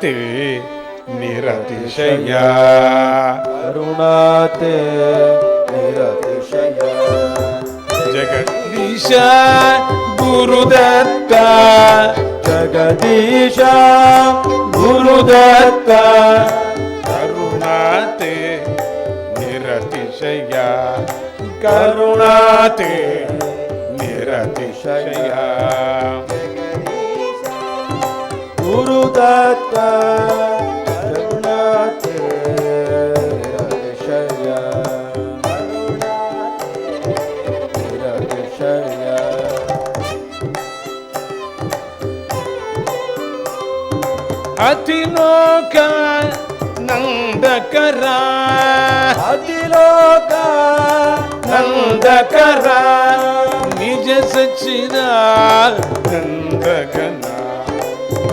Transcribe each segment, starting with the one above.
கருணாத்தே நிரதிசய. கருணாத்தே நிரதிசய. ஜெகதீஷ குருதத்த. ஜெகதீஷ குருதத்த. கருணாத்தே நிரதிசய. கருணாத்தே நிரதிசய. ಗುರುದತ್ತ ಕರುಣಾತೆ ನಿರತಿಶಯ ನಿರತಿಶಯ ಅತಿಲೋಕ ನಂದಕರ ಅತಿಲೋಕ ನಂದಕರ ನಿಜ ಸಚ್ಚಿದ ನಂದಗನ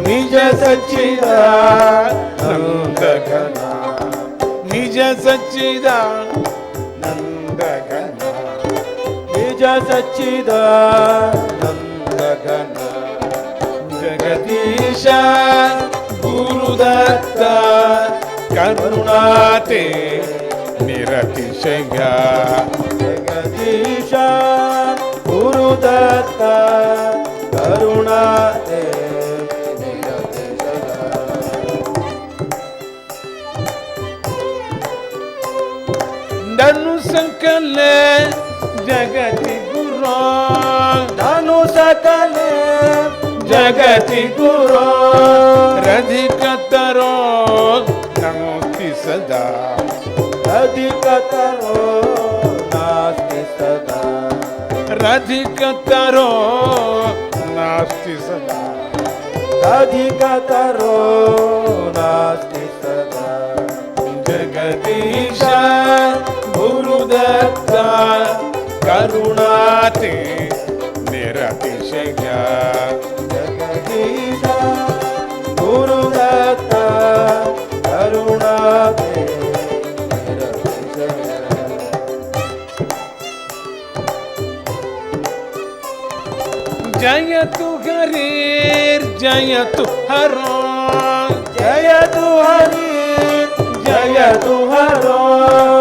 ನಿಜ ಸಚ್ಚಿದ ನಂದಗನ ನಿಜ ಸಚ್ಚಿದ ನಂದಗನ ನಿಜ ಸಚ್ಚಿದ ನಂದಗನ ಜಗದೀಶ ಗುರುದತ್ತ ಕರುಣಾತೆ ನಿರತಿಶಯ ಜಗದೀಶ ಗುರುದತ್ತ ಕರುಣಾತೆ ಸಂಕಲ ಜಗತಿ ಗುರು. ನಾನು ಸಕಲೆ ಜಗತಿ ಗುರು. ರಧಿಕತರೋ ನಮೋಸ್ತಿ ಸದಾ. ಅಧಿಕತರೋ ನಾಸ್ತಿ ಸದಾ. ರಧಿಕತರೋ ನಾಸ್ತಿ ಸದಾ. ಅಧಿಕತರೋ ನಾಸ್ತಿ ಸದಾ. ಜಗದೀಶ दत्ता करुणाते निरतिशया जगदीशा जय तु जयतु जय तु हरो जय तु हरी जय तु हरो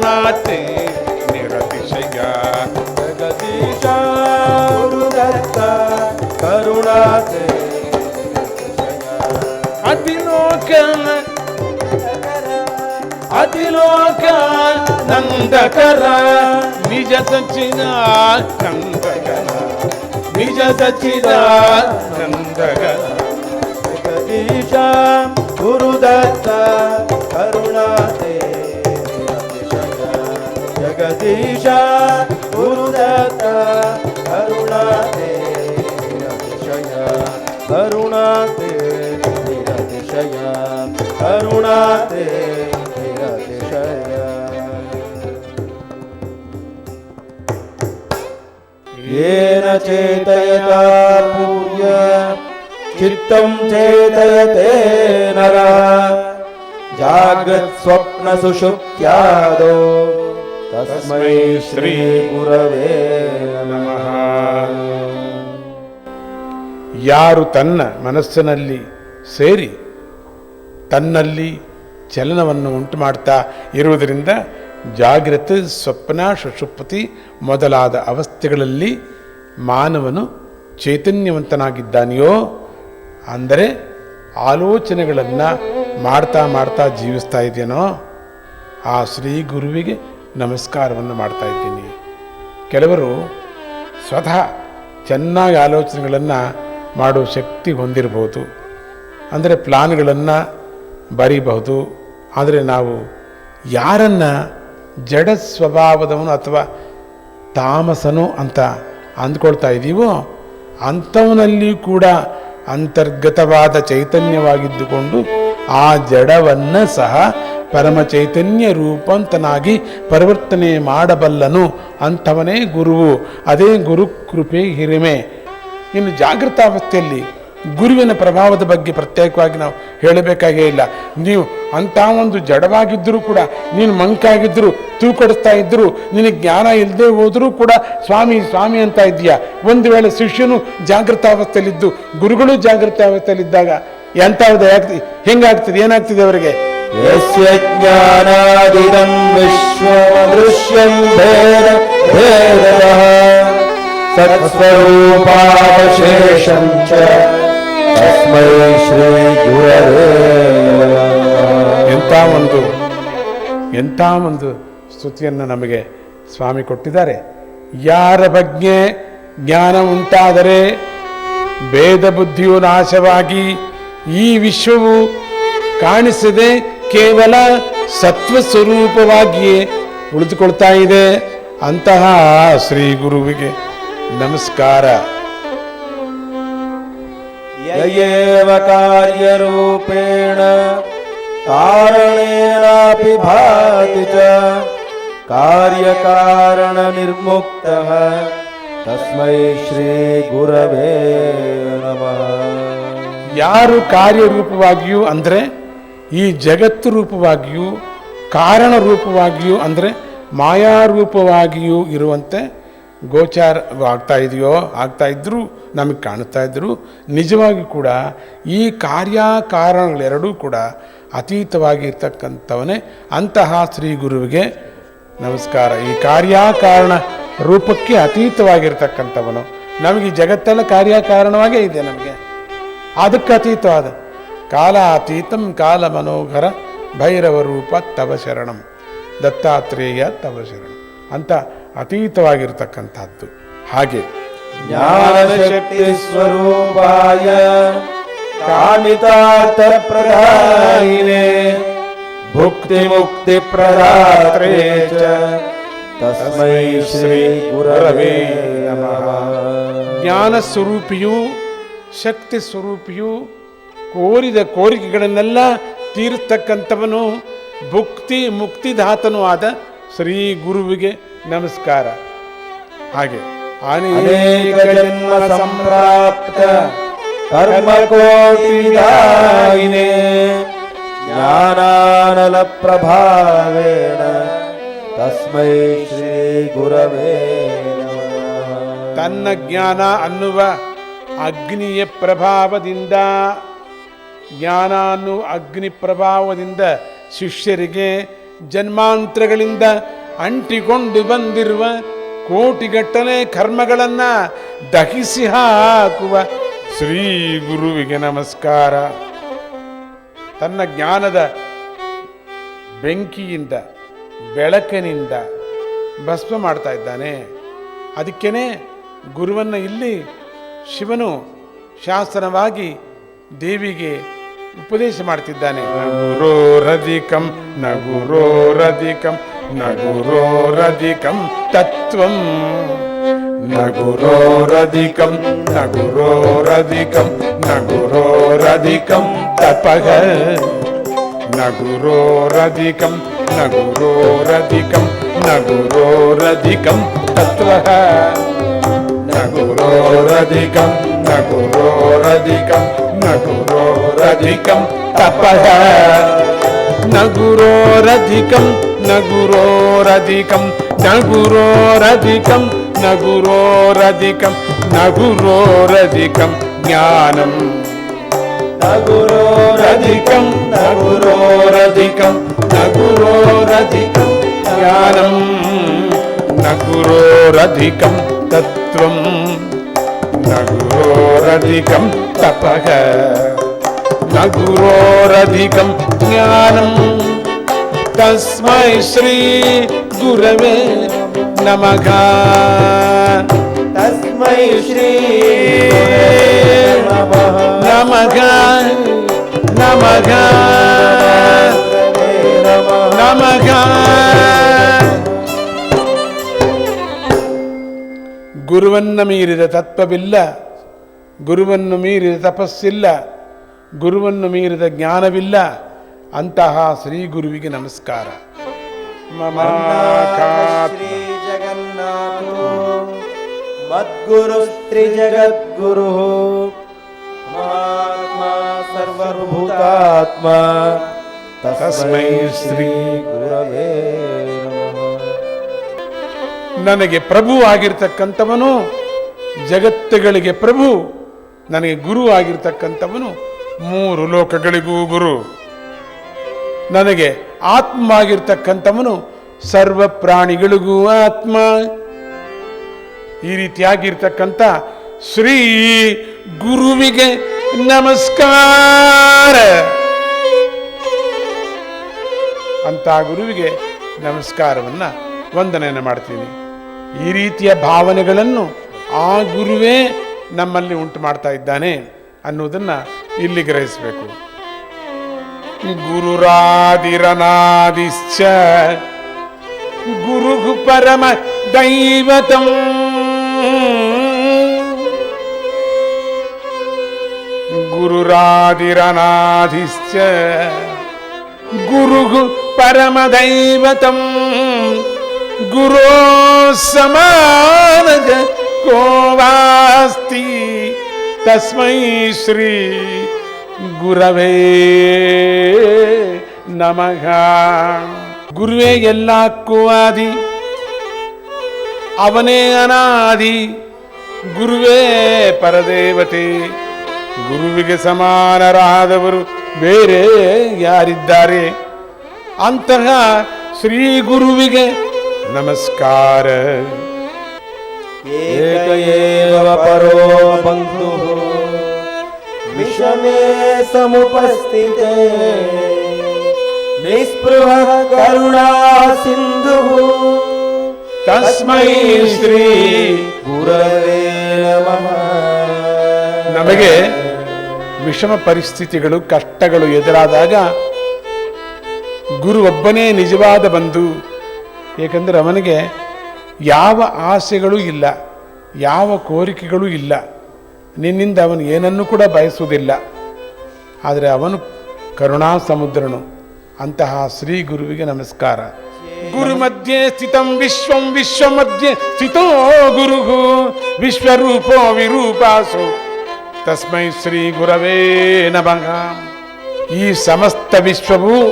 ಕರುಣಾತೆ ನಿರತಿಶಯ ಜಗದೀಶ ಗುರುದತ್ತ ಕರುಣಾತೆ ಅತಿಲೋಕ ಅತಿಲೋಕ ನಂದಕರ ನಿಜ ಸಚ್ಚಿದ ನಂದಗನ ನಿಜ ಸಚ್ಚಿದ ನಂದಗನ ಜಗದೀಶ ಗುರುದತ್ತ ಕರುಣಾತೆ ನಿರತಿಶಯ. जगदीश गुरुदत्त अरुणा ते अतिशय अरुणा ते अतिशय अरुणा ते येन चेतयता भूय चित्तं चेतयते नरः। जाग्रत्स्वप्नसुषुप्त्यादो। तस्मै श्रीगुरवे नमः ಯಾರು ತನ್ನ ಮನಸ್ಸಿನಲ್ಲಿ ಸೇರಿ ತನ್ನಲ್ಲಿ ಚಲನವನ್ನು ಉಂಟು ಮಾಡ್ತಾ ಇರುವುದರಿಂದ ಜಾಗೃತಿ ಸ್ವಪ್ನ ಸುಷುಪ್ತಿ ಮೊದಲಾದ ಅವಸ್ಥೆಗಳಲ್ಲಿ ಮಾನವನು ಚೈತನ್ಯವಂತನಾಗಿದ್ದಾನೆಯೋ ಅಂದರೆ ಆಲೋಚನೆಗಳನ್ನು ಮಾಡ್ತಾ ಮಾಡ್ತಾ ಜೀವಿಸ್ತಾ ಇದೆಯೇನೋ ಆ ಶ್ರೀ ಗುರುವಿಗೆ ನಮಸ್ಕಾರವನ್ನು ಮಾಡ್ತಾ ಇದ್ದೀನಿ. ಕೆಲವರು ಸ್ವತಃ ಚೆನ್ನಾಗಿ ಆಲೋಚನೆಗಳನ್ನು ಮಾಡುವ ಶಕ್ತಿ ಹೊಂದಿರಬಹುದು. ಅಂದರೆ ಪ್ಲಾನ್ಗಳನ್ನು ಬರೀಬಹುದು. ಆದರೆ ನಾವು ಯಾರನ್ನು ಜಡ ಸ್ವಭಾವದವನು ಅಥವಾ ತಾಮಸನು ಅಂತ ಅಂದ್ಕೊಳ್ತಾ ಇದ್ದೀವೋ ಅಂಥವನಲ್ಲಿ ಕೂಡ ಅಂತರ್ಗತವಾದ ಚೈತನ್ಯವಾಗಿದ್ದುಕೊಂಡು ಆ ಜಡವನ್ನು ಸಹ ಪರಮ ಚೈತನ್ಯ ರೂಪಂತನಾಗಿ ಪರಿವರ್ತನೆ ಮಾಡಬಲ್ಲನು ಅಂಥವನೇ ಗುರುವು, ಅದೇ ಗುರು ಕೃಪೆ ಹಿರಿಮೆ. ಇನ್ನು ಜಾಗೃತಾವಸ್ಥೆಯಲ್ಲಿ ಗುರುವಿನ ಪ್ರಭಾವದ ಬಗ್ಗೆ ಪ್ರತ್ಯೇಕವಾಗಿ ನಾವು ಹೇಳಬೇಕಾಗೇ ಇಲ್ಲ. ನೀವು ಅಂಥ ಒಂದು ಜಡವಾಗಿದ್ದರೂ ಕೂಡ, ನೀನು ಮಂಕಾಗಿದ್ದರೂ, ತೂಕಡಿಸ್ತಾ ಇದ್ದರೂ, ನಿನಗೆ ಜ್ಞಾನ ಇಲ್ಲದೆ ಹೋದರೂ ಕೂಡ, ಸ್ವಾಮಿ ಸ್ವಾಮಿ ಅಂತ ಇದೆಯಾ ಒಂದು ವೇಳೆ ಶಿಷ್ಯನು ಜಾಗೃತಾವಸ್ಥೆಯಲ್ಲಿದ್ದು, ಗುರುಗಳು ಜಾಗೃತಾವಸ್ಥೆಯಲ್ಲಿದ್ದಾಗ ಎಂಥದ್ದು ಆಗ್ತದೆ ಹೆಂಗಾಗ್ತದೆ, ಏನಾಗ್ತದೆ ಅವರಿಗೆ? यस्य ज्ञानादिदं विश्वमदृश्यं भेद भेदतः सत्स्वरूपावशेषं च तस्मै श्रीगुरवे नमः। ಎಂಥ ಒಂದು ಎಂಥ ಒಂದು ಸ್ತುತಿಯನ್ನು ನಮಗೆ ಸ್ವಾಮಿ ಕೊಟ್ಟಿದ್ದಾರೆ ಯಾರ ಬಗ್ಗೆ ಜ್ಞಾನ ಉಂಟಾದರೆ ಭೇದ ಬುದ್ಧಿಯು ನಾಶವಾಗಿ ಈ ವಿಶ್ವವು ಕಾಣಿಸದೆ ಕೇವಲ ಸತ್ವ ಸ್ವರೂಪವಾಗಿಯೇ ಉಳಿದುಕೊಳ್ತಾ ಇದೆ ಅಂತಹ ಶ್ರೀ ಗುರುವಿಗೆ ನಮಸ್ಕಾರ. ಕಾರ್ಯರೂಪೇಣ ಕಾರಣೇನಾಪಿ ಭಾತಿ ಚ ಕಾರ್ಯಕಾರಣ ನಿರ್ಮುಕ್ತ. ತಸ್ಮೈ ಶ್ರೀ ಗುರವೇ ನಮಃ. ಯಾರು ಕಾರ್ಯರೂಪವಾಗಿಯೂ ಅಂದರೆ ಈ ಜಗತ್ತು ರೂಪವಾಗಿಯೂ, ಕಾರಣ ರೂಪವಾಗಿಯೂ, ಅಂದರೆ ಮಾಯಾರೂಪವಾಗಿಯೂ ಇರುವಂತೆ ಗೋಚಾರ ಆಗ್ತಾ ಇದೆಯೋ, ಆಗ್ತಾ ಇದ್ದರೂ ನಮಗೆ ಕಾಣ್ತಾ ಇದ್ದರೂ ನಿಜವಾಗಿ ಕೂಡ ಈ ಕಾರ್ಯ ಕಾರಣಗಳೆರಡೂ ಕೂಡ ಅತೀತವಾಗಿರ್ತಕ್ಕಂಥವನೇ. ಅಂತಹ ಶ್ರೀ ಗುರುವಿಗೆ ನಮಸ್ಕಾರ. ಈ ಕಾರ್ಯ ಕಾರಣ ರೂಪಕ್ಕೆ ಅತೀತವಾಗಿರ್ತಕ್ಕಂಥವನು. ನಮಗೆ ಜಗತ್ತೆಲ್ಲ ಕಾರ್ಯ ಕಾರಣವಾಗೇ ಇದೆ ನಮಗೆ. ಅದಕ್ಕೆ ಅತೀತವಾದ ಕಾಲಾತೀತಂ ಕಾಲ ಮನೋಹರ ಭೈರವ ರೂಪ ತವ ಶರಣಂ ದತ್ತಾತ್ರೇಯ ತವ ಶರಣಂ ಅಂತ ಅತೀತವಾಗಿರ್ತಕ್ಕಂಥದ್ದು. ಹಾಗೆ ಜ್ಞಾನ ಶಕ್ತಿ ಸ್ವರೂಪಾಯ ಕಾಮಿತಾರ್ಥ ಪ್ರಧಾಯಿನೇ ಭುಕ್ತಿ ಮುಕ್ತಿ ಪ್ರದಾತ್ರೇ ಚ ತಸ್ಮೈ ಶ್ರೀ ಗುರವೇ ನಮಃ. ಜ್ಞಾನ ಸ್ವರೂಪಿಯು ಶಕ್ತಿ ಸ್ವರೂಪಿಯು ಕೋರಿದ ಕೋರಿಕೆಗಳನ್ನೆಲ್ಲ ತೀರ್ತಕ್ಕಂಥವನು ಭುಕ್ತಿ ಮುಕ್ತಿದಾತನೂ ಆದ ಶ್ರೀ ಗುರುವಿಗೆ ನಮಸ್ಕಾರ. ಹಾಗೆ ಅನೇಕ ಜನ್ಮ ಸಂಪ್ರಾಪ್ತ ಜ್ಞಾನಾನಲ ಪ್ರಭಾವೇಣ ತಸ್ಮೈ ಶ್ರೀ ಗುರವೇ ತನ್ನ ಜ್ಞಾನ ಅನ್ನುವ ಅಗ್ನಿಯ ಪ್ರಭಾವದಿಂದ ಜ್ಞಾನ ಅಗ್ನಿ ಪ್ರಭಾವದಿಂದ ಶಿಷ್ಯರಿಗೆ ಜನ್ಮಾಂತರಗಳಿಂದ ಅಂಟಿಕೊಂಡು ಬಂದಿರುವ ಕೋಟಿಗಟ್ಟಲೆ ಕರ್ಮಗಳನ್ನು ದಹಿಸಿ ಹಾಕುವ ಶ್ರೀ ಗುರುವಿಗೆ ನಮಸ್ಕಾರ. ತನ್ನ ಜ್ಞಾನದ ಬೆಂಕಿಯಿಂದ, ಬೆಳಕಿನಿಂದ ಭಸ್ಮ ಮಾಡ್ತಾ ಇದ್ದಾನೆ. ಅದಕ್ಕೇ ಗುರುವನ್ನು ಇಲ್ಲಿ ಶಿವನು ಶಾಸನವಾಗಿ ದೇವಿಗೆ ಉಪದೇಶ ಮಾಡ್ತಿದ್ದಾನೆ. ನಗುರೋರಧಿಕಂ ನಗುರೋರಧಿಕಂ ನಗುರೋರಧಿಕಂ ತತ್ವಂ. ನಗುರೋರಧಿಕಂ ನಗುರೋರಧಿಕಂ ನಗುರೋರಧಿಕಂ ತಪಃ. ನಗುರೋರಧಿಕಂ ನಗುರೋರಧಿಕಂ ನಗುರೋರಧಿಕಂ ತತ್ವ. ನಗುರೋರಧಿಕಂ ನಗುರೋರಧಿಕಂ ನಗುರೋರಧಿಕಂ ತಪಃ नगुरोरधिकं तपः नगुरोरधिकं नगुरोरधिकं नगुरोरधिकं नगुरोरधिकं नगुरोरधिकं ज्ञानम् नगुरोरधिकं नगुरोरधिकं नगुरोरधिकं ज्ञानं नगुरोरधिकं तत्त्वम् நகுரோரதிகம் தபக நகுரோரதிகம் ஞானம். தஸ்மை ஸ்ரீ குரவே நமக. தஸ்மை ஸ்ரீ நமக. நமக. நமக. ಗುರುವನ್ನು ಮೀರಿದ ತತ್ವವಿಲ್ಲ, ಗುರುವನ್ನು ಮೀರಿದ ತಪಸ್ಸಿಲ್ಲ, ಗುರುವನ್ನು ಮೀರಿದ ಜ್ಞಾನವಿಲ್ಲ, ಅಂತಹ ಶ್ರೀ ಗುರುವಿಗೆ ನಮಸ್ಕಾರ. ಮದ್ಗುರು ಮದ್ಗುರುಸ್ತ್ರಿಜಗದ್ಗುರು ಮಹಾತ್ಮ ಸರ್ವಭೂತಾತ್ಮ. ತಸ್ಮೈ ಶ್ರೀ ಗುರವೇ. ನನಗೆ ಪ್ರಭು ಆಗಿರ್ತಕ್ಕಂಥವನು, ಜಗತ್ತುಗಳಿಗೆ ಪ್ರಭು, ನನಗೆ ಗುರು ಆಗಿರ್ತಕ್ಕಂಥವನು ಮೂರು ಲೋಕಗಳಿಗೂ ಗುರು. ನನಗೆ ಆತ್ಮ ಆಗಿರ್ತಕ್ಕಂಥವನು ಸರ್ವ ಪ್ರಾಣಿಗಳಿಗೂ ಆತ್ಮ. ಈ ರೀತಿಯಾಗಿರ್ತಕ್ಕಂಥ ಶ್ರೀ ಗುರುವಿಗೆ ನಮಸ್ಕಾರ. ಅಂತ ಗುರುವಿಗೆ ನಮಸ್ಕಾರವನ್ನು ವಂದನೆಯನ್ನು ಮಾಡ್ತೀನಿ. ಈ ರೀತಿಯ ಭಾವನೆಗಳನ್ನು ಆ ಗುರುವೇ ನಮ್ಮಲ್ಲಿ ಉಂಟು ಮಾಡ್ತಾ ಇದ್ದಾನೆ ಅನ್ನೋದನ್ನು ಇಲ್ಲಿ ಗ್ರಹಿಸಬೇಕು. ಗುರುರಾದಿರನಾದಿಶ್ಚ ಗುರು ಪರಮ ದೈವತಂ. ಗುರುರಾದಿರನಾದಿಶ್ಚ ಗುರು ಗುರೋ ಸಮಾನಜ ಕೋವಾಸ್ತಿ. ತಸ್ಮೈ ಶ್ರೀ ಗುರವೇ ನಮಃ. ಗುರುವೇ ಎಲ್ಲಕ್ಕೂ ಆದಿ, ಅವನೇ ಅನಾದಿ, ಗುರುವೇ ಪರದೇವತೆ. ಗುರುವಿಗೆ ಸಮಾನರಾದವರು ಬೇರೆ ಯಾರಿದ್ದಾರೆ? ಅಂತಹ ಶ್ರೀ ಗುರುವಿಗೆ ನಮಸ್ಕಾರ. एक ಏವ परो ಬಂಧು. ವಿಷಮೇ समुपस्थिते ಕರುಣಾ ಸಿಂಧು. ತಸ್ಮೈ ಶ್ರೀ ಗುರವೇ ನಮಃ. ನಮಗೆ ವಿಷಮ ಪರಿಸ್ಥಿತಿಗಳು ಕಷ್ಟಗಳು ಎದುರಾದಾಗ ಗುರು ಒಬ್ಬನೇ ನಿಜವಾದ ಬಂಧು. ಏಕೆಂದರೆ ಅವನಿಗೆ ಯಾವ ಆಸೆಗಳೂ ಇಲ್ಲ, ಯಾವ ಕೋರಿಕೆಗಳೂ ಇಲ್ಲ. ನಿನ್ನಿಂದ ಅವನು ಏನನ್ನು ಕೂಡ ಬಯಸುವುದಿಲ್ಲ. ಆದರೆ ಅವನು ಕರುಣಾ ಸಮುದ್ರನು. ಅಂತಹ ಶ್ರೀ ಗುರುವಿಗೆ ನಮಸ್ಕಾರ. ಗುರು ಮಧ್ಯೆ ಸ್ಥಿತಂ ವಿಶ್ವಂ ವಿಶ್ವ ಮಧ್ಯೆ ಸ್ಥಿತೋ ಗುರು ವಿಶ್ವರೂಪೋ ವಿರೂಪಾಸು. ತಸ್ಮೈ ಶ್ರೀ ಗುರವೇ ನಮಃ. ಈ ಸಮಸ್ತ ವಿಶ್ವವು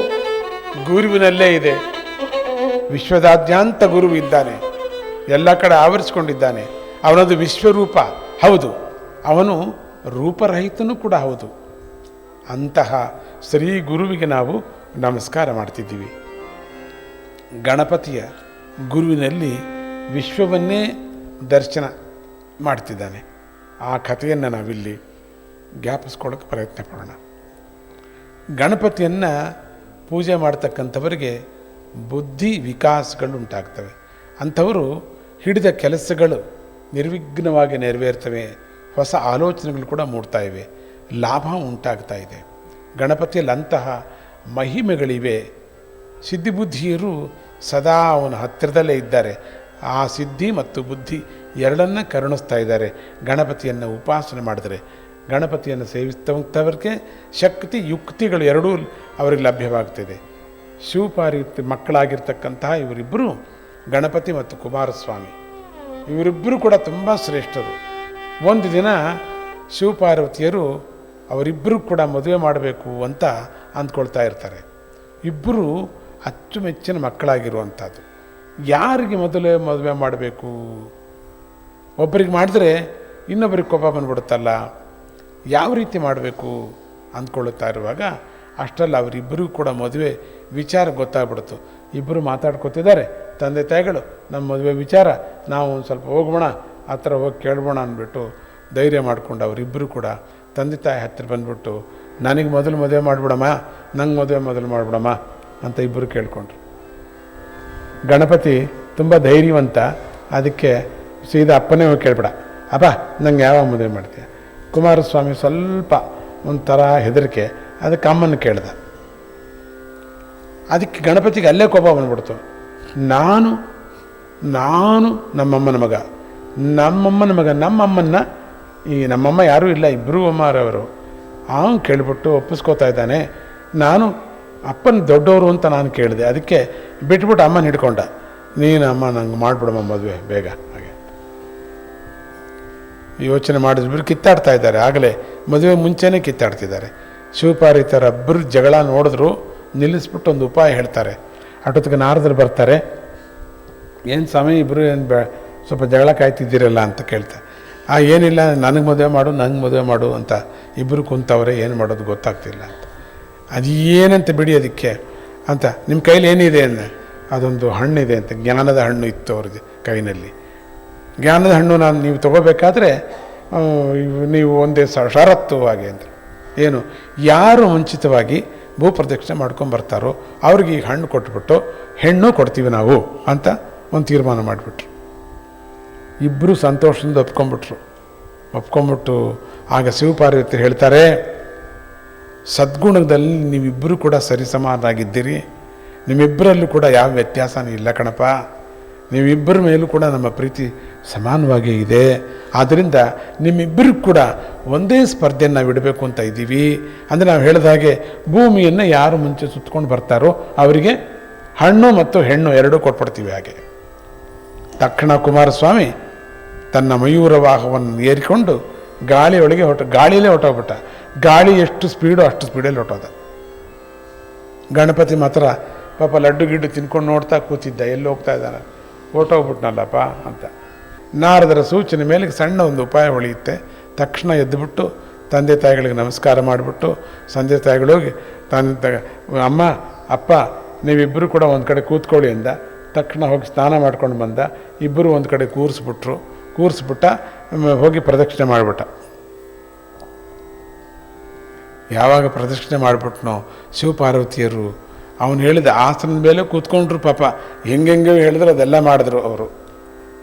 ಗುರುವಿನಲ್ಲೇ ಇದೆ. ವಿಶ್ವದಾದ್ಯಂತ ಗುರು ಇದ್ದಾನೆ. ಎಲ್ಲ ಕಡೆ ಆವರಿಸಿಕೊಂಡಿದ್ದಾನೆ. ಅವನದು ವಿಶ್ವರೂಪ. ಹೌದು, ಅವನು ರೂಪರಹಿತನೂ ಕೂಡ ಹೌದು. ಅಂತಹ ಶ್ರೀ ಗುರುವಿಗೆ ನಾವು ನಮಸ್ಕಾರ ಮಾಡ್ತಿದ್ದೀವಿ. ಗಣಪತಿಯ ಗುರುವಿನಲ್ಲಿ ವಿಶ್ವವನ್ನೇ ದರ್ಶನ ಮಾಡ್ತಿದ್ದಾನೆ. ಆ ಕಥೆಯನ್ನು ನಾವಿಲ್ಲಿ ಜ್ಞಾಪಿಸ್ಕೊಳ್ಳೋಕೆ ಪ್ರಯತ್ನ ಪಡೋಣ. ಗಣಪತಿಯನ್ನು ಪೂಜೆ ಮಾಡ್ತಕ್ಕಂಥವರಿಗೆ ಬುದ್ಧಿ ವಿಕಾಸಗಳು ಉಂಟಾಗ್ತವೆ. ಅಂಥವರು ಹಿಡಿದ ಕೆಲಸಗಳು ನಿರ್ವಿಘ್ನವಾಗಿ ನೆರವೇರ್ತವೆ. ಹೊಸ ಆಲೋಚನೆಗಳು ಕೂಡ ಮೂಡ್ತಾ ಇವೆ. ಲಾಭ ಉಂಟಾಗ್ತಾ ಇದೆ. ಗಣಪತಿಯಲ್ಲಂತಹ ಮಹಿಮೆಗಳಿವೆ. ಸಿದ್ಧಿಬುದ್ಧಿಯರು ಸದಾ ಅವನ ಹತ್ತಿರದಲ್ಲೇ ಇದ್ದಾರೆ. ಆ ಸಿದ್ಧಿ ಮತ್ತು ಬುದ್ಧಿ ಎರಡನ್ನ ಕರುಣಿಸ್ತಾ ಇದ್ದಾರೆ. ಗಣಪತಿಯನ್ನು ಉಪಾಸನೆ ಮಾಡಿದರೆ ಗಣಪತಿಯನ್ನು ಸೇವಿಸ್ತವಂಥವ್ರಿಗೆ ಶಕ್ತಿ, ಯುಕ್ತಿಗಳು ಎರಡೂ ಅವರಿಗೆ ಲಭ್ಯವಾಗ್ತಿದೆ. ಶಿವಪಾರಿ ಮಕ್ಕಳಾಗಿರ್ತಕ್ಕಂತಹ ಇವರಿಬ್ಬರು ಗಣಪತಿ ಮತ್ತು ಕುಮಾರಸ್ವಾಮಿ. ಇವರಿಬ್ಬರು ಕೂಡ ತುಂಬ ಶ್ರೇಷ್ಠರು. ಒಂದು ದಿನ ಶಿವಪಾರ್ವತಿಯರು ಅವರಿಬ್ಬರು ಕೂಡ ಮದುವೆ ಮಾಡಬೇಕು ಅಂತ ಅಂದ್ಕೊಳ್ತಾ ಇರ್ತಾರೆ. ಇಬ್ಬರು ಅಚ್ಚುಮೆಚ್ಚಿನ ಮಕ್ಕಳಾಗಿರುವಂಥದ್ದು. ಯಾರಿಗೆ ಮೊದಲೇ ಮದುವೆ ಮಾಡಬೇಕು? ಒಬ್ಬರಿಗೆ ಮಾಡಿದ್ರೆ ಇನ್ನೊಬ್ಬರಿಗೆ ಕೋಪ ಬಂದ್ಬಿಡುತ್ತಲ್ಲ. ಯಾವ ರೀತಿ ಮಾಡಬೇಕು ಅಂದ್ಕೊಳ್ಳುತ್ತಾ ಇರುವಾಗ ಅಷ್ಟರಲ್ಲಿ ಅವರಿಬ್ಬರಿಗೂ ಕೂಡ ಮದುವೆ ವಿಚಾರ ಗೊತ್ತಾಗ್ಬಿಡ್ತು ಇಬ್ಬರು ಮಾತಾಡ್ಕೊತಿದ್ದಾರೆ. ತಂದೆ ತಾಯಿಗಳು ನಮ್ಮ ಮದುವೆ ವಿಚಾರ, ನಾವು ಒಂದು ಸ್ವಲ್ಪ ಹೋಗ್ಬೋಣ, ಹತ್ರ ಹೋಗಿ ಕೇಳ್ಬೋಣ ಅಂದ್ಬಿಟ್ಟು ಧೈರ್ಯ ಮಾಡ್ಕೊಂಡು ಅವರಿಬ್ಬರು ಕೂಡ ತಂದೆ ತಾಯಿ ಹತ್ತಿರ ಬಂದ್ಬಿಟ್ಟು, ನನಗೆ ಮೊದಲು ಮದುವೆ ಮಾಡಿಬಿಡಮ್ಮ, ನಂಗೆ ಮದುವೆ ಮೊದಲು ಮಾಡಿಬಿಡಮ್ಮ ಅಂತ ಇಬ್ಬರು ಕೇಳ್ಕೊಂಡ್ರು. ಗಣಪತಿ ತುಂಬ ಧೈರ್ಯವಂತ, ಅದಕ್ಕೆ ಸೀದಾ ಅಪ್ಪನೇ ಹೋಗಿ ಕೇಳ್ಬೇಡ. ಅಪ್ಪ, ನಂಗೆ ಯಾವಾಗ ಮದುವೆ ಮಾಡ್ತೀಯ? ಕುಮಾರಸ್ವಾಮಿ ಸ್ವಲ್ಪ ಒಂಥರ ಹೆದರಿಕೆ, ಅದಕ್ಕೆ ಅಮ್ಮನ ಕೇಳ್ದ. ಅದಕ್ಕೆ ಗಣಪತಿಗೆ ಅಲ್ಲೇ ಕೋಪ ಬಂದ್ಬಿಡ್ತು. ನಾನು ನಾನು ನಮ್ಮಮ್ಮನ ಮಗ. ನಮ್ಮಮ್ಮನ ಮಗ, ನಮ್ಮಮ್ಮನ್ನ, ಈ ನಮ್ಮಮ್ಮ ಯಾರೂ ಇಲ್ಲ ಇಬ್ಬರೂ ಅಮ್ಮರವರು. ಅವನು ಕೇಳಿಬಿಟ್ಟು ಒಪ್ಪಿಸ್ಕೋತಾ ಇದ್ದಾನೆ. ನಾನು, ಅಪ್ಪನ ದೊಡ್ಡವರು ಅಂತ ನಾನು ಕೇಳಿದೆ. ಅದಕ್ಕೆ ಬಿಟ್ಬಿಟ್ಟು ಅಮ್ಮನ ಹಿಡ್ಕೊಂಡ. ನೀನು ಅಮ್ಮ, ನಂಗೆ ಮಾಡಿಬಿಡಮ್ಮ ಮದುವೆ, ಬೇಗ. ಹಾಗೆ. ಯೋಚನೆ ಮಾಡಿದ್ರು ಕಿತ್ತಾಡ್ತಾ ಇದ್ದಾರೆ. ಆಗಲೇ ಮದುವೆ ಮುಂಚೆನೇ ಕಿತ್ತಾಡ್ತಿದ್ದಾರೆ. ಶಿವಪಾರಿ ಥರ ಇಬ್ಬರು ಜಗಳ ನೋಡಿದ್ರು. ನಿಲ್ಲಿಸ್ಬಿಟ್ಟು ಒಂದು ಉಪಾಯ ಹೇಳ್ತಾರೆ. ಅಟೊತ್ತಿಗೆ ನಾರದರು ಬರ್ತಾರೆ. ಏನು ಸಮಯ ಇಬ್ಬರು ಏನು ಬೆ, ಸ್ವಲ್ಪ ಜಗಳ ಕಾಯ್ತಿದ್ದೀರಲ್ಲ ಅಂತ ಕೇಳ್ತಾರೆ ಆ, ಏನಿಲ್ಲ, ನನಗೆ ಮದುವೆ ಮಾಡು, ನಂಗೆ ಮದುವೆ ಮಾಡು ಅಂತ ಇಬ್ಬರು ಕುಂತವ್ರೆ, ಏನು ಮಾಡೋದು ಗೊತ್ತಾಗ್ತಿಲ್ಲ ಅಂತ. ಅದು ಏನಂತ ಬಿಡಿ ಅದಕ್ಕೆ ಅಂತ ನಿಮ್ಮ ಕೈಲಿ ಏನಿದೆ ಅಂದ. ಅದೊಂದು ಹಣ್ಣಿದೆ ಅಂತ, ಜ್ಞಾನದ ಹಣ್ಣು ಇತ್ತು ಅವ್ರದ್ದು ಕೈನಲ್ಲಿ. ಜ್ಞಾನದ ಹಣ್ಣು ನಾನು, ನೀವು ತಗೋಬೇಕಾದ್ರೆ ನೀವು ಒಂದೇ ಸ, ಷರತ್ತು ಹಾಗೆ ಅಂತ. ಏನು, ಯಾರು ಮುಂಚಿತವಾಗಿ ಭೂಪ್ರದಕ್ಷಿಣೆ ಮಾಡ್ಕೊಂಡು ಬರ್ತಾರೋ, ಅವ್ರಿಗೆ ಈಗ ಹಣ್ಣು ಕೊಟ್ಬಿಟ್ಟು, ಹೆಣ್ಣು ಕೊಡ್ತೀವಿ ನಾವು ಅಂತ ಒಂದು ತೀರ್ಮಾನ ಮಾಡಿಬಿಟ್ರು. ಇಬ್ಬರು ಸಂತೋಷದಿಂದ ಒಪ್ಕೊಂಬಿಟ್ರು ಒಪ್ಕೊಂಬಿಟ್ಟು ಆಗ ಶಿವಪಾರ್ವತಿ ಹೇಳ್ತಾರೆ, ಸದ್ಗುಣದಲ್ಲಿ ನೀವಿಬ್ಬರು ಕೂಡ ಸರಿಸಮಾನರಾಗಿದ್ದೀರಿ. ನಿಮ್ಮಿಬ್ಬರಲ್ಲೂ ಕೂಡ ಯಾವ ವ್ಯತ್ಯಾಸನೂ ಇಲ್ಲ ಕಣಪ್ಪ. ನೀವಿಬ್ಬರ ಮೇಲೂ ಕೂಡ ನಮ್ಮ ಪ್ರೀತಿ ಸಮಾನವಾಗಿ ಇದೆ. ಆದ್ದರಿಂದ ನಿಮ್ಮಿಬ್ಬರು ಕೂಡ ಒಂದೇ ಸ್ಪರ್ಧೆಯನ್ನು ನಾವು ಇಡಬೇಕು ಅಂತ ಇದ್ದೀವಿ. ಅಂದರೆ ನಾವು ಹೇಳಿದ ಹಾಗೆ ಭೂಮಿಯನ್ನು ಯಾರು ಮುಂಚೆ ಸುತ್ತಕೊಂಡು ಬರ್ತಾರೋ ಅವರಿಗೆ ಹಣ್ಣು ಮತ್ತು ಹೆಣ್ಣು ಎರಡೂ ಕೊಟ್ಬಿಡ್ತೀವಿ ಹಾಗೆ. ತಕ್ಷಣ ಕುಮಾರಸ್ವಾಮಿ ತನ್ನ ಮಯೂರ ವಾಹವನ್ನು ಏರಿಕೊಂಡು ಗಾಳಿಯೊಳಗೆ ಹೊಟ, ಗಾಳಿಯಲ್ಲೇ ಹೊಟ್ಟೋಗ್ಬಿಟ್ಟ ಗಾಳಿ ಎಷ್ಟು ಸ್ಪೀಡು ಅಷ್ಟು ಸ್ಪೀಡಲ್ಲಿ ಹೊಟ್ಟೋದ ಗಣಪತಿ ಮಾತ್ರ ಪಾಪ ಲಡ್ಡು ಗಿಡ್ಡು ತಿನ್ಕೊಂಡು ನೋಡ್ತಾ ಕೂತಿದ್ದ, ಎಲ್ಲಿ ಹೋಗ್ತಾ ಇದ್ದಾನೆ? ಹೊಟ್ಟೋಗ್ಬಿಟ್ನಲ್ಲಪ್ಪ ಅಂತ. ನಾರದರ ಸೂಚನೆ ಮೇಲೆ ಸಣ್ಣ ಒಂದು ಉಪಾಯ ಉಳಿಯುತ್ತೆ. ತಕ್ಷಣ ಎದ್ದುಬಿಟ್ಟು ತಂದೆ ತಾಯಿಗಳಿಗೆ ನಮಸ್ಕಾರ ಮಾಡಿಬಿಟ್ಟು ತಂದೆ ತಾಯಿಗಳಿಗೆ ತಂದೆ ಅಮ್ಮ, ಅಪ್ಪ ನೀವಿಬ್ಬರು ಕೂಡ ಒಂದು ಕಡೆ ಕೂತ್ಕೊಳ್ಳಿ ಅಂದ. ತಕ್ಷಣ ಹೋಗಿ ಸ್ನಾನ ಮಾಡ್ಕೊಂಡು ಬಂದ. ಇಬ್ಬರು ಒಂದು ಕಡೆ ಕೂರಿಸ್ಬಿಟ್ರು. ಕೂರಿಸ್ಬಿಟ್ಟ ಹೋಗಿ ಪ್ರದಕ್ಷಿಣೆ ಮಾಡಿಬಿಟ್ಟ. ಯಾವಾಗ ಪ್ರದಕ್ಷಿಣೆ ಮಾಡಿಬಿಟ್ನೋ ಶಿವಪಾರ್ವತಿಯರು ಅವನು ಹೇಳಿದ ಆಸನದ ಮೇಲೆ ಕೂತ್ಕೊಂಡ್ರು ಪಾಪ. ಹೆಂಗೆಂಗೆ ಹೇಳಿದ್ರು, ಅದೆಲ್ಲ ಮಾಡಿದ್ರು ಅವರು.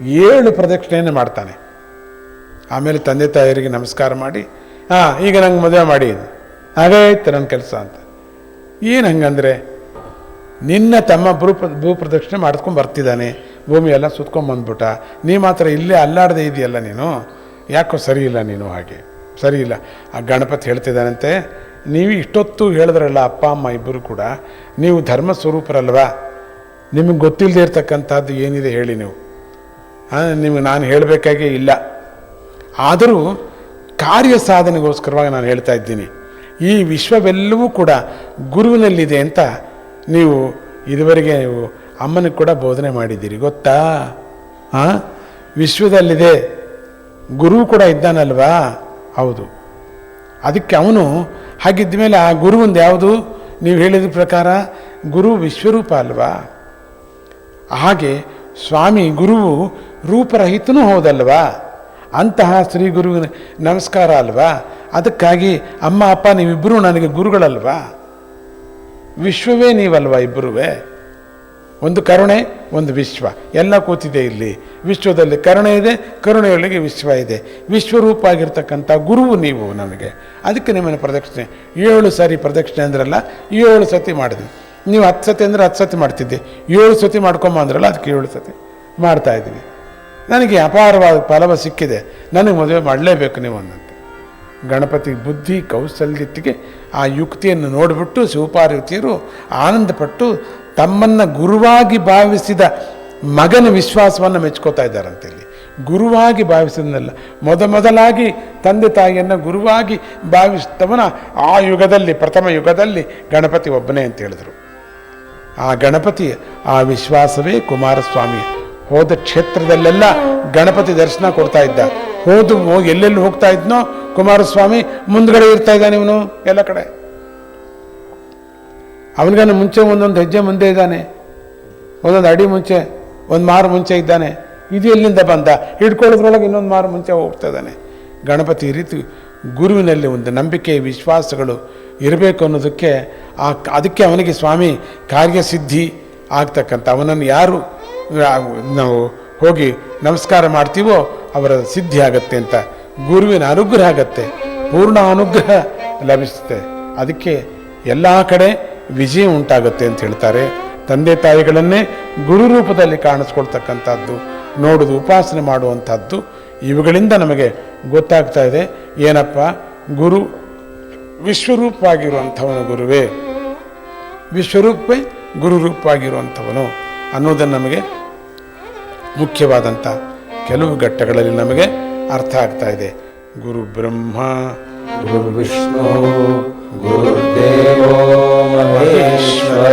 ಏಳು ಪ್ರದಕ್ಷಿಣೆಯನ್ನು ಮಾಡ್ತಾನೆ. ಆಮೇಲೆ ತಂದೆ ತಾಯಿಯರಿಗೆ ನಮಸ್ಕಾರ ಮಾಡಿ, ಹಾಂ, ಈಗ ನಂಗೆ ಮದುವೆ ಮಾಡಿ ಹಾಗಾಯ್ತು ನನ್ನ ಕೆಲಸ ಅಂತ. ಏನು ಹಂಗಂದರೆ, ನಿನ್ನ ತಮ್ಮ ಭೂ ಭೂ ಪ್ರದಕ್ಷಿಣೆ ಮಾಡಿಸ್ಕೊಂಡು ಬರ್ತಿದ್ದಾನೆ. ಭೂಮಿ ಎಲ್ಲ ಸುತ್ಕೊಂಡು ಬಂದ್ಬಿಟ್ಟ. ನೀ ಮಾತ್ರ ಇಲ್ಲೇ ಅಲ್ಲಾಡದೆ ಇದೆಯಲ್ಲ ನೀನು? ಯಾಕೋ ಸರಿ ಇಲ್ಲ ನೀನು ಹಾಗೆ. ಸರಿ ಇಲ್ಲ. ಆ ಗಣಪತಿ ಹೇಳ್ತಿದ್ದಾನಂತೆ ನೀವು ಇಷ್ಟೊತ್ತು ಹೇಳಿದ್ರಲ್ಲ ಅಪ್ಪ, ಅಮ್ಮ ಇಬ್ಬರು ಕೂಡ, ನೀವು ಧರ್ಮ ಸ್ವರೂಪರಲ್ವಾ? ನಿಮಗೆ ಗೊತ್ತಿಲ್ಲದೆ ಇರ್ತಕ್ಕಂಥದ್ದು ಏನಿದೆ ಹೇಳಿ ನೀವು. ನಿಮಗೆ ನಾನು ಹೇಳಬೇಕಾಗೇ ಇಲ್ಲ. ಆದರೂ ಕಾರ್ಯ ಸಾಧನೆಗೋಸ್ಕರವಾಗಿ ನಾನು ಹೇಳ್ತಾ ಇದ್ದೀನಿ. ಈ ವಿಶ್ವವೆಲ್ಲವೂ ಕೂಡ ಗುರುವಿನಲ್ಲಿದೆ ಅಂತ ನೀವು ಇದುವರೆಗೆ ನೀವು ಅಮ್ಮನಿಗೆ ಕೂಡ ಬೋಧನೆ ಮಾಡಿದ್ದೀರಿ. ಗೊತ್ತಾ? ಹಾಂ ವಿಶ್ವದಲ್ಲಿದೆ. ಗುರು ಕೂಡ ಇದ್ದಾನಲ್ವಾ? ಹೌದು. ಅದಕ್ಕೆ ಅವನು ಹಾಗಿದ್ದ ಮೇಲೆ ಆ ಗುರುವೊಂದು ಯಾವುದು? ನೀವು ಹೇಳಿದ ಪ್ರಕಾರ ಗುರು ವಿಶ್ವರೂಪ ಅಲ್ವಾ? ಹಾಗೆ ಸ್ವಾಮಿ ಗುರುವು ರೂಪರಹಿತನೂ ಹೌದಲ್ವಾ? ಅಂತಹ ಶ್ರೀ ಗುರು ನಮಸ್ಕಾರ ಅಲ್ವಾ? ಅದಕ್ಕಾಗಿ ಅಮ್ಮ, ಅಪ್ಪ, ನೀವಿಬ್ಬರೂ ನನಗೆ ಗುರುಗಳಲ್ವಾ? ವಿಶ್ವವೇ ನೀವಲ್ವಾ ಇಬ್ಬರುವೇ? ಒಂದು ಕರುಣೆ, ಒಂದು ವಿಶ್ವ. ಎಲ್ಲ ಕೂತಿದೆ ಇಲ್ಲಿ. ವಿಶ್ವದಲ್ಲಿ ಕರುಣೆ ಇದೆ, ಕರುಣೆಯೊಳಗೆ ವಿಶ್ವ ಇದೆ. ವಿಶ್ವರೂಪ ಆಗಿರ್ತಕ್ಕಂಥ ಗುರುವು ನೀವು ನನಗೆ ಅದಕ್ಕೆ ನಿಮ್ಮನ್ನು ಪ್ರದಕ್ಷಿಣೆ. ಏಳು ಸಾರಿ ಪ್ರದಕ್ಷಿಣೆ ಅಂದ್ರಲ್ಲ, ಏಳು ಸತಿ ಮಾಡಿದ್ವಿ. ನೀವು ಹತ್ತು ಸತಿ ಅಂದರೆ ಹತ್ತು ಸತಿ ಮಾಡ್ತಿದ್ದೆ. ಏಳು ಸತಿ ಮಾಡ್ಕೊಂಬ ಅಂದ್ರಲ್ಲ, ಅದಕ್ಕೆ ಏಳು ಸತಿ ಮಾಡ್ತಾ ಇದ್ದೀವಿ ನನಗೆ ಅಪಾರವಾದ ಫಲವ ಸಿಕ್ಕಿದೆ. ನನಗೆ ಮದುವೆ ಮಾಡಲೇಬೇಕು ನೀವು ಅನ್ನಂತೆ ಗಣಪತಿ ಬುದ್ಧಿ ಕೌಶಲ್ಯತೆಗೆ ಆ ಯುಕ್ತಿಯನ್ನು ನೋಡಿಬಿಟ್ಟು ಶಿವಪಾರ್ವತಿಯರು ಆನಂದಪಟ್ಟು ತಮ್ಮನ್ನು ಗುರುವಾಗಿ ಭಾವಿಸಿದ ಮಗನ ವಿಶ್ವಾಸವನ್ನು ಮೆಚ್ಕೋತಾ ಇದ್ದಾರಂತೆ ಇಲ್ಲಿ ಗುರುವಾಗಿ ಭಾವಿಸಿದನಲ್ಲ, ಮೊದ ಮೊದಲಾಗಿ ತಂದೆ ತಾಯಿಯನ್ನು ಗುರುವಾಗಿ ಭಾವಿಸಿದವನ ಆ ಯುಗದಲ್ಲಿ, ಪ್ರಥಮ ಯುಗದಲ್ಲಿ ಗಣಪತಿ ಒಬ್ಬನೇ ಅಂತ ಹೇಳಿದರು. ಆ ಗಣಪತಿ ಆ ವಿಶ್ವಾಸವೇ ಕುಮಾರಸ್ವಾಮಿ ಹೋದ ಕ್ಷೇತ್ರದಲ್ಲೆಲ್ಲ ಗಣಪತಿ ದರ್ಶನ ಕೊಡ್ತಾ ಇದ್ದ. ಹೋದು ಹೋಗಿ ಎಲ್ಲೆಲ್ಲಿ ಹೋಗ್ತಾ ಇದ್ನೋ ಕುಮಾರಸ್ವಾಮಿ, ಮುಂದ್ಗಡೆ ಇರ್ತಾ ಇದ್ದಾನೆ ಇವನು, ಎಲ್ಲ ಕಡೆ. ಅವನಿಗನ ಮುಂಚೆ ಒಂದೊಂದು ಹೆಜ್ಜೆ ಮುಂದೆ ಇದ್ದಾನೆ. ಒಂದೊಂದು ಅಡಿ ಮುಂಚೆ, ಒಂದು ಮಾರು ಮುಂಚೆ ಇದ್ದಾನೆ. ಇದು ಎಲ್ಲಿಂದ ಬಂದ? ಹಿಡ್ಕೊಳ್ಳೋದ್ರೊಳಗೆ ಇನ್ನೊಂದು ಮಾರು ಮುಂಚೆ ಹೋಗ್ತಾ ಇದ್ದಾನೆ. ಗಣಪತಿ ರೀತಿ ಗುರುವಿನಲ್ಲಿ ಒಂದು ನಂಬಿಕೆ, ವಿಶ್ವಾಸಗಳು ಇರಬೇಕು ಅನ್ನೋದಕ್ಕೆ ಆ ಅದಕ್ಕೆ ಅವನಿಗೆ ಸ್ವಾಮಿ ಕಾರ್ಯಸಿದ್ಧಿ ಆಗ್ತಕ್ಕಂಥ ಅವನನ್ನು ಯಾರು ನಾವು ಹೋಗಿ ನಮಸ್ಕಾರ ಮಾಡ್ತೀವೋ ಅವರ ಸಿದ್ಧಿ ಆಗತ್ತೆ ಅಂತ ಗುರುವಿನ ಅನುಗ್ರಹ ಆಗತ್ತೆ, ಪೂರ್ಣ ಅನುಗ್ರಹ ಲಭಿಸುತ್ತೆ. ಅದಕ್ಕೆ ಎಲ್ಲ ಕಡೆ ವಿಜಯ ಉಂಟಾಗುತ್ತೆ ಅಂತ ಹೇಳ್ತಾರೆ. ತಂದೆ ತಾಯಿಗಳನ್ನೇ ಗುರು ರೂಪದಲ್ಲಿ ಕಾಣಿಸ್ಕೊಳ್ತಕ್ಕಂಥದ್ದು, ನೋಡುದು, ಉಪಾಸನೆ ಮಾಡುವಂಥದ್ದು, ಇವುಗಳಿಂದ ನಮಗೆ ಗೊತ್ತಾಗ್ತಾ ಇದೆ. ಏನಪ್ಪ? ಗುರು ವಿಶ್ವರೂಪವಾಗಿರುವಂಥವನು ಗುರುವೇ. ವಿಶ್ವರೂಪವೇ ಗುರುರೂಪವಾಗಿರುವಂಥವನು ಅನ್ನೋದನ್ನು ನಮಗೆ ಮುಖ್ಯವಾದಂಥ ಕೆಲವು ಘಟ್ಟಗಳಲ್ಲಿ ನಮಗೆ ಅರ್ಥ ಆಗ್ತಾ ಇದೆ. ಗುರು ಬ್ರಹ್ಮ ಗುರು ವಿಷ್ಣು ಗುರುದೇವೋ ಮಹೇಶ್ವರ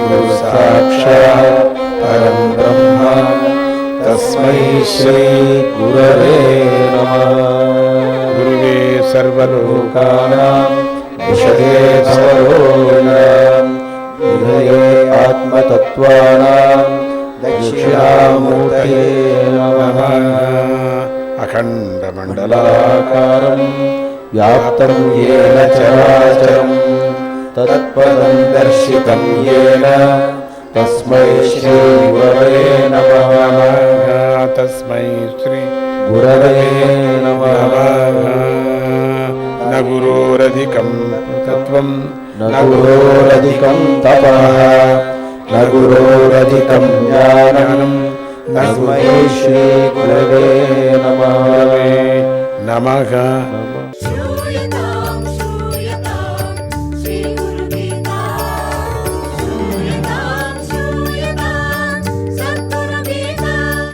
ಗುರು ಸಾಕ್ಷಾತ್ ಬ್ರಹ್ಮ ತಸ್ಮೈ ಶ್ರೀ ಗುರವೇ ನಮಃ. ಗುರುವೇ ಸರ್ವಲೋಕಾನಾಂ ವಿಷದೇ ಸರ್ವೋಗ ಹೃದಯೇ ಆತ್ಮತತ್ವಾನಾಂ दक्षिणामूर्तये नमः। अखण्डमण्डलाकारं मण्डलाकारं व्याप्तं येन चराचरं तत्पदं दर्शितं येन। तस्मै श्रीगुरवे नमः। तस्मै श्री गुरवे नमः। न गुरोरधिकं तत्त्वं न गुरोरधिकं तपः गुरोरधिकं ज्ञानं तस्मै नमः। नमः